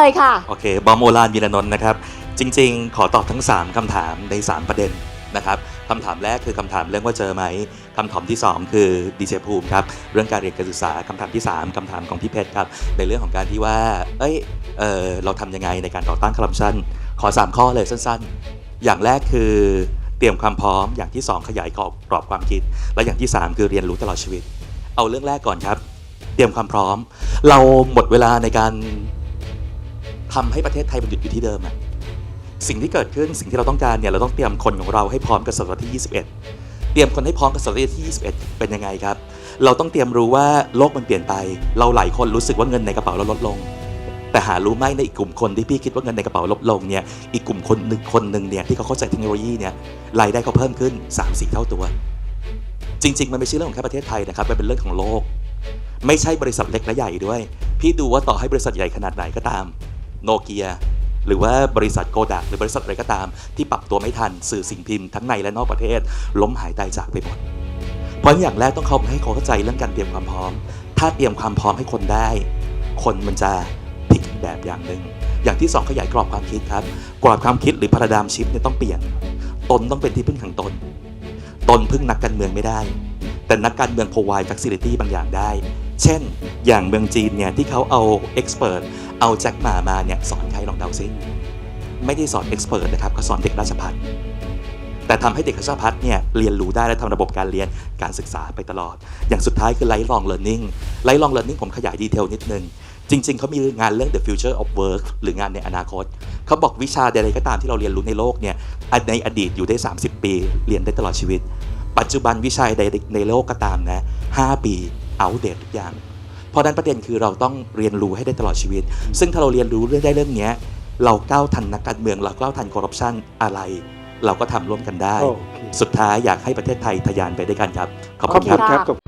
เลยค่ะ โอเค บอมโอลานวีรนนท์นะครับ จริง ๆ ขอตอบทั้ง 3 คำถามใน 3 ประเด็น นะครับคำถามแรกคือคำถามเรื่องว่าเจอไหมคำถามที่ 2 คือดีเจภูมิครับเรื่องการเรียนการศึกษาคำถามที่ 3คำถามของพี่เพชรครับในเรื่องของการที่ว่าเอ้ยเออเราทำยังไงในการต่อต้านคอร์รัปชันขอ 3 ข้อเลยสั้นๆ อย่างแรกคือเตรียมความพร้อม อย่างที่ 2 ขยายกรอบกรอบความคิด และอย่างที่ 3 คือเรียนรู้ตลอดชีวิต เอาเรื่องแรกก่อนครับ เตรียมความพร้อม เราหมดเวลาในการทำให้ประเทศไทยมันหยุดอยู่ที่เดิมอะ สิ่งที่เกิดขึ้นสิ่งที่เราต้องการเนี่ยเราต้องเตรียมคนของเราให้พร้อมกับศตวรรษที่ 21 เตรียมคนให้พร้อมกับศตวรรษที่ 21 เป็นยังไงครับ เราต้องเตรียมรู้ว่าโลกมันเปลี่ยนไป เราหลายคนรู้สึกว่าเงินในกระเป๋าเราลดลง แต่หารู้ไหมในอีกกลุ่มคนที่พี่คิดว่าเงินในกระเป๋าลดลงเนี่ยอีกกลุ่มคนหนึ่งคนหนึ่งเนี่ยที่เขาเข้าใจเทคโนโลยีเนี่ยรายได้เขาเพิ่มขึ้น 3-4 เท่าตัว จริง ๆ มันไม่ใช่เรื่องของแค่ประเทศไทยนะครับมันเป็นเรื่องของโลก ไม่ใช่บริษัทเล็กและใหญ่ด้วย พี่ดูว่าต่อให้บริษัทใหญ่ขนาดไหนก็ตามโนเกีย หรือว่าบริษัทโกดักหรือบริษัทอะไรก็ตาม ที่ปรับตัวไม่ทันสื่อสิ่งพิมพ์ทั้งในและนอกประเทศ ล้มหายตายจากไปหมด เพราะอย่างแรกต้องเขาให้เขาเข้าใจเรื่องการเตรียมความพร้อม ถ้าเตรียมความพร้อมให้คนได้ คนมันจะพลิกแบบอย่างหนึ่งอย่างที่สองขยายกรอบความคิดครับ กรอบความคิดหรือพาราดามชิพเนี่ยต้องเปลี่ยน ตนต้องเป็นที่พึ่งทางตน ตนพึ่งนักการเมืองไม่ได้ แต่นักการเมือง provide facility บางอย่างได้ เช่น อย่างเมืองจีนเนี่ยที่เขาเอา expert เเอาแจ็คหมามาเนี่ยสอนใครลองเดาซิไม่ได้สอน expert นะครับเขาสอนเด็กราชพัฒแต่ทำให้เด็กราชพัฒเนี่ยเรียนรู้ได้และทำระบบการเรียนการศึกษาไปตลอด อย่างสุดท้ายคือ lifelong learning lifelong learning ผมขยายดีเทลนิดนึง จริง ๆ เขามีงานเรื่อง the future of work หรืองานในอนาคต เขาบอกวิชาใดๆก็ตามที่เราเรียนรู้ในโลกเนี่ยในอดีตอยู่ได้ 30 ปี เรียนได้ตลอดชีวิต ปัจจุบันวิชาใดในโลกก็ตามนะ5ปีอัปเดตทุกอย่าง เพราะฉะนั้นประเด็นคือเราต้องเรียนรู้ให้ได้ตลอดชีวิต ซึ่งถ้าเราเรียนรู้เรื่องได้เรื่องเนี้ยเราก้าวทันนักการเมืองเราก้าวทันคอร์รัปชันอะไร เราก็ทำร่วมกันได้ โอเค สุดท้ายอยากให้ประเทศไทยทะยานไปด้วยกันครับ ขอบขคุอบณคคุรับณครับขอบ